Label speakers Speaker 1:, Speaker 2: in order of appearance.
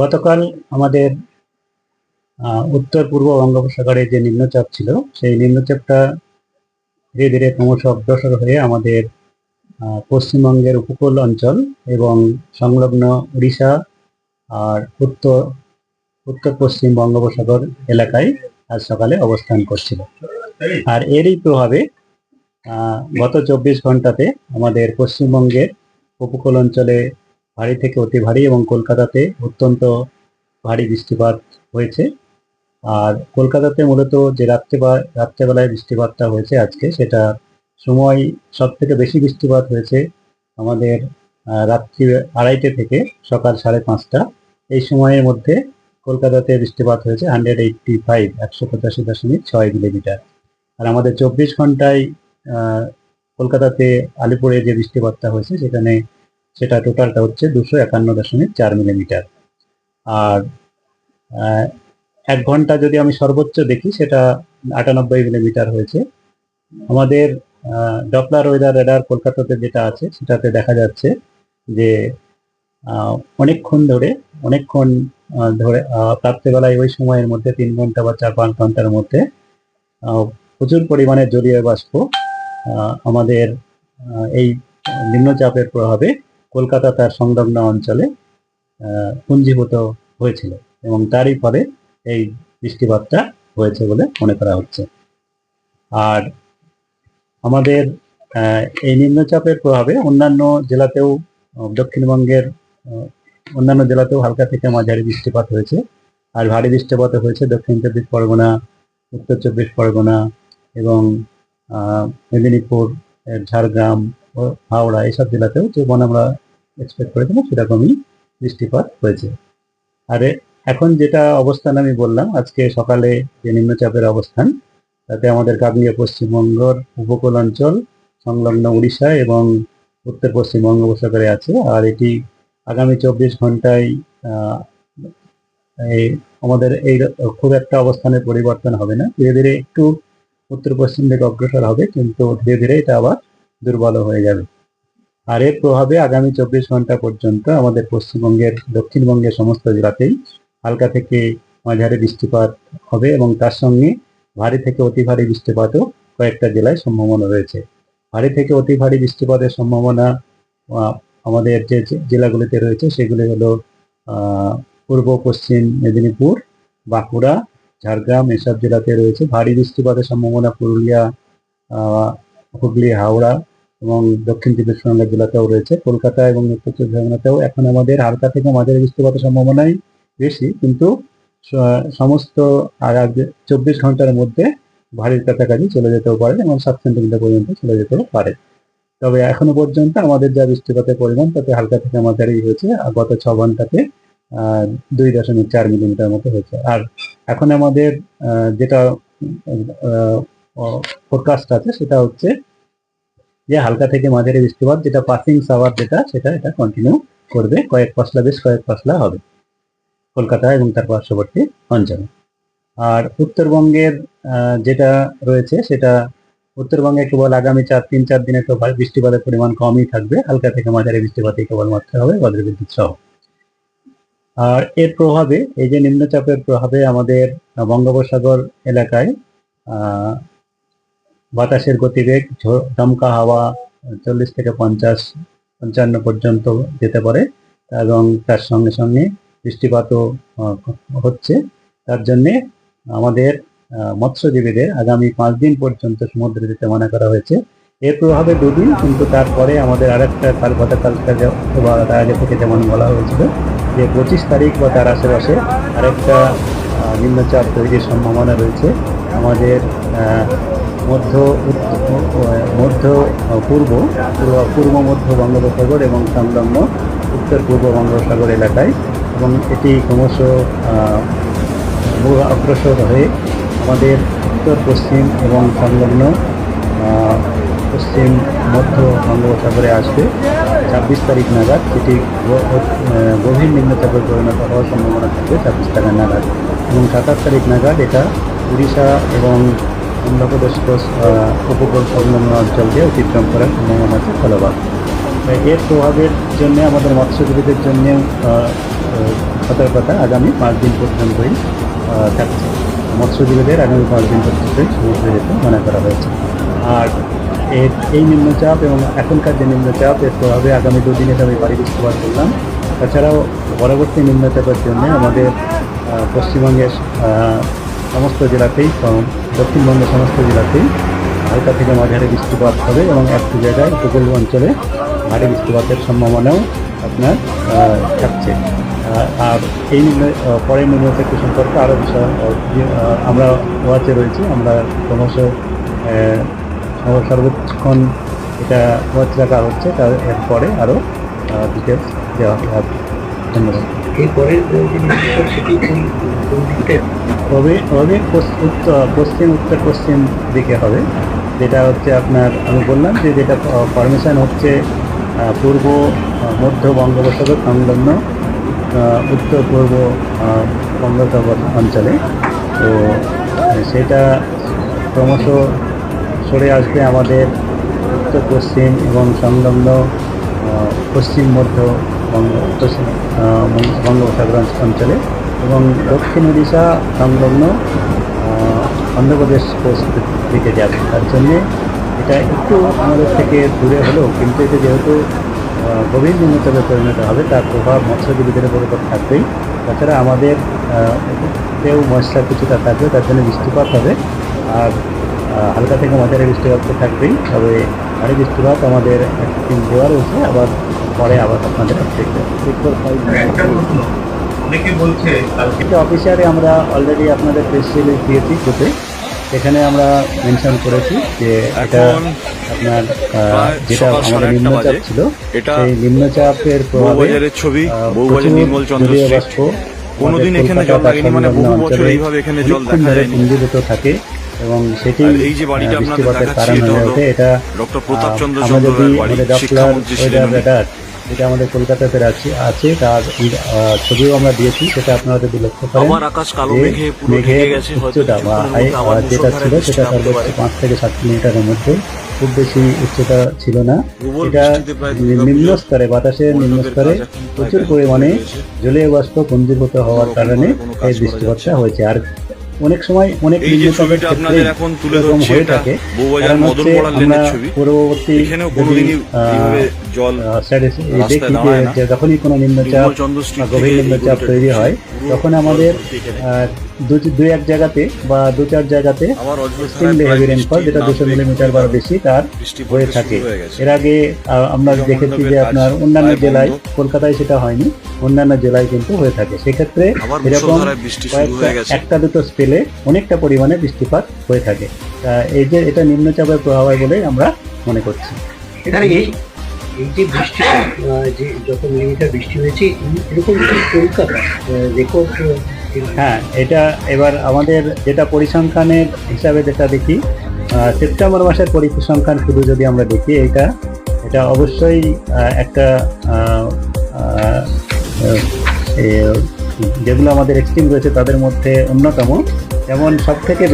Speaker 1: গতকাল আমাদের উত্তর পূর্ব বঙ্গোপসাগরে যে নিম্নচাপ ছিল, সেই নিম্নচাপটা ধীরে ধীরে ক্রমশ অগ্রসর হয়ে আমাদের পশ্চিমবঙ্গের উপকূল অঞ্চল এবং সংলগ্ন উড়িষ্যা আর উত্তর উত্তর পশ্চিম বঙ্গোপসাগর এলাকায় আজ সকালে অবস্থান করছিল। আর এরই প্রভাবে গত চব্বিশ ঘন্টাতে আমাদের পশ্চিমবঙ্গের উপকূল অঞ্চলে ভারী থেকে অতি ভারী এবং কলকাতাতে অত্যন্ত ভারী বৃষ্টিপাত হয়েছে। আর কলকাতাতে মূলত যে রাত্রে বা রাত্রেবেলায় বৃষ্টিপাতটা হয়েছে আজকে, সেটা সময় সব থেকে বেশি বৃষ্টিপাত হয়েছে আমাদের রাত্রি আড়াইটে থেকে সকাল সাড়ে পাঁচটা। এই সময়ের মধ্যে কলকাতাতে বৃষ্টিপাত হয়েছে হান্ড্রেড এইটটি ফাইভ একশো পঁচাশি দশমিক ছয় মিলিমিটার। আর আমাদের চব্বিশ ঘন্টায় কলকাতাতে আলিপুরে যে বৃষ্টিপাতটা হয়েছে, সেখানে সেটা টোটালটা হচ্ছে দুশো একান্ন দশমিক চার মিলিমিটার। আর এক ঘণ্টা যদি আমি সর্বোচ্চ দেখি, সেটা আটানব্বই মিলিমিটার হয়েছে। আমাদের ডপলার ওয়েদার রেডার কলকাতাতে যেটা আছে, সেটাতে দেখা যাচ্ছে যে অনেকক্ষণ ধরে অনেকক্ষণ ধরে রাত্রেবেলায় ওই সময়ের মধ্যে তিন ঘণ্টা বা চার পাঁচ ঘণ্টার মধ্যে প্রচুর পরিমাণে জলীয় বাষ্প আমাদের এই নিম্নচাপের প্রভাবে কলকাতা তার সংলগ্ন অঞ্চলে পুঞ্জীভূত হয়েছিল এবং তারই ফলে এই বৃষ্টিপাতটা হয়েছে বলে মনে করা হচ্ছে। আর আমাদের এই নিম্নচাপের প্রভাবে অন্যান্য জেলাতেও, দক্ষিণবঙ্গের অন্যান্য জেলাতেও হালকা থেকে মাঝারি বৃষ্টিপাত হয়েছে। আর ভারী বৃষ্টিপাত হয়েছে। দক্ষিণ চব্বিশ পরগনা, উত্তর চব্বিশ পরগনা এবং মেদিনীপুর ঝাড়গ্রাম হাওড়া এইসব জেলাতেও। যেমন আমরা এক্সপেক্ট করেছিলাম সেরকমই বৃষ্টিপাত হয়েছে। আর, এখন যেটা অবস্থান আমি বললাম, আজকে সকালে যে নিম্নচাপের অবস্থান, তাতে আমাদের কাবলিয়া পশ্চিমবঙ্গর উপকূল অঞ্চল সংলগ্ন উড়িষ্যা এবং উত্তর পশ্চিম বঙ্গোপসাগরে আছে। আর এটি আগামী চব্বিশ ঘন্টায় এই আমাদের এই খুব একটা অবস্থানের পরিবর্তন হবে না। ধীরে ধীরে একটু উত্তর পশ্চিম দিকে অগ্রসর হবে, কিন্তু ধীরে ধীরে এটা আবার দুর্বল হয়ে যাবে। আর এর প্রভাবে আগামী চব্বিশ ঘণ্টা পর্যন্ত আমাদের পশ্চিমবঙ্গের, দক্ষিণবঙ্গের সমস্ত জেলাতেই হালকা থেকে মাঝারি বৃষ্টিপাত হবে এবং তার সঙ্গে ভারী থেকে অতি ভারী বৃষ্টিপাতও কয়েকটা জেলায় সম্ভাবনা রয়েছে। ভারী থেকে অতি ভারী বৃষ্টিপাতের সম্ভাবনা আমাদের যে জেলাগুলিতে রয়েছে সেগুলি হলো পূর্ব, পশ্চিম মেদিনীপুর, বাঁকুড়া, ঝাড়গ্রাম এসব জেলাতে রয়েছে। ভারী বৃষ্টিপাতের সম্ভাবনা পুরুলিয়া হুগলি, হাওড়া এবং দক্ষিণ চব্বিশ পরগনা জেলাতেও রয়েছে। কলকাতা এবং উত্তর চব্বিশ পরগনাতেও এখন আমাদের হালকা থেকে মাঝারি বৃষ্টিপাতের সম্ভাবনাই বেশি। কিন্তু সমস্ত চব্বিশ ঘণ্টার মধ্যে ভারীর কাছাকাছি চলে যেতেও পারে এবং সাত সেন্টিমিটার পর্যন্ত চলে যেতেও পারে। তবে এখনও পর্যন্ত আমাদের যা বৃষ্টিপাতের পরিমাণ, তাতে হালকা থেকে মাঝারি হয়েছে। আর গত ছ ঘন্টাতে দুই দশমিক চার মিলিমিটার মতো হয়েছে। আর এখন আমাদের যেটা ফোরকাস্ট আছে, সেটা হচ্ছে যে হালকা থেকে মাঝারি বৃষ্টিপাত, যেটা পাসিং সাওয়ার যেটা, সেটা এটা কন্টিনিউ করবে। কয়েক পশলা বেশ কয়েক পশলা হবে কলকাতা এবং তার পার্শ্ববর্তী অঞ্চলে। আর উত্তরবঙ্গের যেটা রয়েছে সেটা উত্তরবঙ্গে কেবল আগামী চার, তিন, চার দিনে তো বৃষ্টিপাতের পরিমাণ কমই থাকবে। হালকা থেকে মাঝারি বৃষ্টিপাতই কেবলমাত্র হবে বজ্রবিদ্যুৎ সহ। আর এর প্রভাবে, এই যে নিম্নচাপের প্রভাবে আমাদের বঙ্গোপসাগর এলাকায় বাতাসের গতিবেগ দমকা হাওয়া, চল্লিশ থেকে পঞ্চাশ, পঞ্চান্ন পর্যন্ত যেতে পারে। এবং তার সঙ্গে সঙ্গে বৃষ্টিপাতও হচ্ছে। তার জন্যে আমাদের মৎস্যজীবীদের আগামী পাঁচ দিন পর্যন্ত সমুদ্রে যেতে মানা করা হয়েছে। এর প্রভাবে দুদিন, কিন্তু তারপরে আমাদের আরেকটা কাল গতকালটা বা তার আগে থেকে যেমন বলা হয়েছিল, যে পঁচিশ তারিখ বা তার আশেপাশে আরেকটা নিম্নচাপ তৈরির সম্ভাবনা রয়েছে। আমাদের মধ্য মধ্য পূর্ব পূর্ব মধ্য বঙ্গোপসাগর এবং সংলগ্ন উত্তর পূর্ব বঙ্গোপসাগর এলাকায় এবং এটি ক্রমশ অগ্রসর হয়ে আমাদের উত্তর পশ্চিম এবং সংলগ্ন পশ্চিম মধ্য বঙ্গোপসাগরে আসবে। ছাব্বিশ তারিখ নাগাদ আহ, গভীর নিম্নচাপে পরিণত হওয়ার সম্ভাবনা থাকবে ছাব্বিশ তারিখ নাগাদ এবং সাতাশ তারিখ নাগাদ এটা উড়িষ্যা এবং অন্ধ্রপ্রদেশ উপকূল সংলগ্ন অঞ্চলকে অতিক্রম করার সম্ভাবনা আছে ফলবাদ এর প্রভাবের জন্য, আমাদের মৎস্যজীবীদের জন্য সতর্কতা আগামী পাঁচ দিন পর্যন্তই থাকছে। মৎস্যজীবীদের আগামী পাঁচ দিন পর্যন্তই সমুদ্রে যেতে মনে করা হয়েছে। আর এর এই নিম্নচাপ এবং এখনকার যে নিম্নচাপ, এর প্রভাবে আগামী দুদিনে আমি বাড়ি বৃষ্টিপাত করলাম তাছাড়াও পরবর্তী নিম্নচাপের জন্য আমাদের পশ্চিমবঙ্গের সমস্ত জেলাতেই দক্ষিণবঙ্গের সমস্ত জেলাতেই হালকা থেকে মাঝারি বৃষ্টিপাত হবে এবং একটু জায়গায় উপকূল অঞ্চলে ভারী বৃষ্টিপাতের সম্ভাবনাও আপনার থাকছে। আর এই পরের নিম্নচাপের সম্পর্কে আরও বিষয় আমরা ওয়াচে রয়েছি, আমরা ক্রমশ সর্বোচ্চক্ষণ এটা ওয়াচ রাখা হচ্ছে, তার এরপরে আরও ডিটেলস দেওয়া হবে। ধন্যবাদ। হবে উত্তর- পশ্চিম উত্তর পশ্চিম দিকে হবে। যেটা হচ্ছে আপনার, আমি বললাম যে যেটা ফরমেশন হচ্ছে পূর্ব মধ্য বঙ্গোপসাগর সংলগ্ন উত্তর পূর্ব বঙ্গোপসাগর অঞ্চলে। তো সেটা ক্রমশ সরে আসবে আমাদের উত্তর পশ্চিম এবং সংলগ্ন পশ্চিম, মধ্য বঙ্গ বঙ্গ- বঙ্গোপসাগর অঞ্চলে এবং দক্ষিণ উড়িষ্যা সংলগ্ন অন্ধ্রপ্রদেশ কোস্ট দিকে যাবে। তার জন্যে এটা একটু আমাদের থেকে দূরে হলেও, কিন্তু এটা যেহেতু গভীর নিম্নচাপে পরিণত হবে, তার প্রভাব মৎস্যজীবীদের উপর তো থাকবেই। তাছাড়া আমাদের তেও ময়শ্চার কিছুটা থাকবে, তার জন্য বৃষ্টিপাত হবে। আর হালকা থেকে মাঝারি বৃষ্টিপাত তো থাকবেই, তবে ভারী বৃষ্টিপাত আমাদের একদিন দেওয়া রয়েছে আবার পরে আবার আপনাদের
Speaker 2: অনেকে বলছে কালকে
Speaker 1: এটা আমরা অলরেডি আপনাদের প্রেস রিলিজ দিয়েছি গ্রুপে। সেখানে আমরা মেনশন করেছি যে এটা আপনার যেটা আমাদের নিম্নচাপ ছিল সেই নিম্নচাপের প্রভাবে
Speaker 3: ছবি নির্মল চন্দ্র
Speaker 1: বাষ্প
Speaker 3: কোনোদিন এখানে জল লাগেনি মানে বহু বছর এইভাবে এখানে জল দেখা যায়নি।
Speaker 1: পুঞ্জীভূত থাকে এবং সেটি
Speaker 3: এই যে বাড়িটা আপনাদের দেখাচ্ছি, এটা ডক্টর প্রতাপ চন্দ্র
Speaker 1: আমরা যদি
Speaker 3: চন্দ্রের বাড়ি শিক্ষামন্ত্রী ছিলেন
Speaker 1: যেটা আমাদের কলকাতাতে আছে আছে। তার ছবিও আমরা দিয়েছি সেটা আপনারা যদি লক্ষ্য করেন।
Speaker 3: আবার আকাশ কালো মেঘে পুরো ঢেকে গেছে হয়তো
Speaker 1: উচ্চতা বা হাই যেটা ছিল সেটা সর্বোচ্চ। পাঁচ থেকে সাত কিলোমিটারের মধ্যে। খুব বেশি উচ্চতা ছিল না। এটা নিম্ন স্তরে বাতাসের নিম্ন স্তরে প্রচুর পরিমাণে জলীয় বাষ্প পুঞ্জীভূত হওয়ার কারণে এই বৃষ্টিপাতটা হয়েছে। আর অনেক সময় অনেক
Speaker 3: এই যে ছবিটা আপনাদের এখন তুলে ধরছি
Speaker 1: হয়ে
Speaker 3: এটা
Speaker 1: থাকে।
Speaker 3: বউবাজার মদন লেনের ছবি।
Speaker 1: পূর্ববর্তী
Speaker 3: এখানেও কোনোদিনই জল
Speaker 1: দেখি যে যখনই কোনো নিম্নচাপ গভীর নিম্নচাপ তৈরি হয় তখন আমাদের দুই এক জায়গাতে বা দু চার জায়গাতে এক্সট্রিমলি হেভি রেনফল যেটা দুশো মিলিমিটার বা বেশি তার হয়ে থাকে। এর আগে আমরা দেখেছি যে আপনার অন্যান্য জেলায় কলকাতায় সেটা হয়নি অন্যান্য জেলায় কিন্তু হয়ে থাকে। সেক্ষেত্রে এরকম
Speaker 3: মুষলধারে বৃষ্টি শুরু
Speaker 1: কয়েকটা
Speaker 3: হয়ে গেছে।
Speaker 1: একটা দুটো স্পেলে অনেকটা পরিমাণে বৃষ্টিপাত হয়ে থাকে। এই যে এটা নিম্নচাপের প্রভাব হয় বলেই আমরা মনে করছি।
Speaker 4: এখানে এই এই যে বৃষ্টিটা আহ, যে যত মিলিমিটার বৃষ্টি হয়েছে এরকম কলকাতা রেকর্ড
Speaker 1: হ্যাঁ এটা এবার আমাদের যেটা পরিসংখ্যানের হিসাবে যেটা দেখি সেপ্টেম্বর মাসের পরিসংখ্যান শুধু যদি আমরা দেখি এটা এটা অবশ্যই একটা যেগুলো আমাদের এক্সট্রিম রয়েছে তাদের মধ্যে অন্যতম। যেমন সব থেকে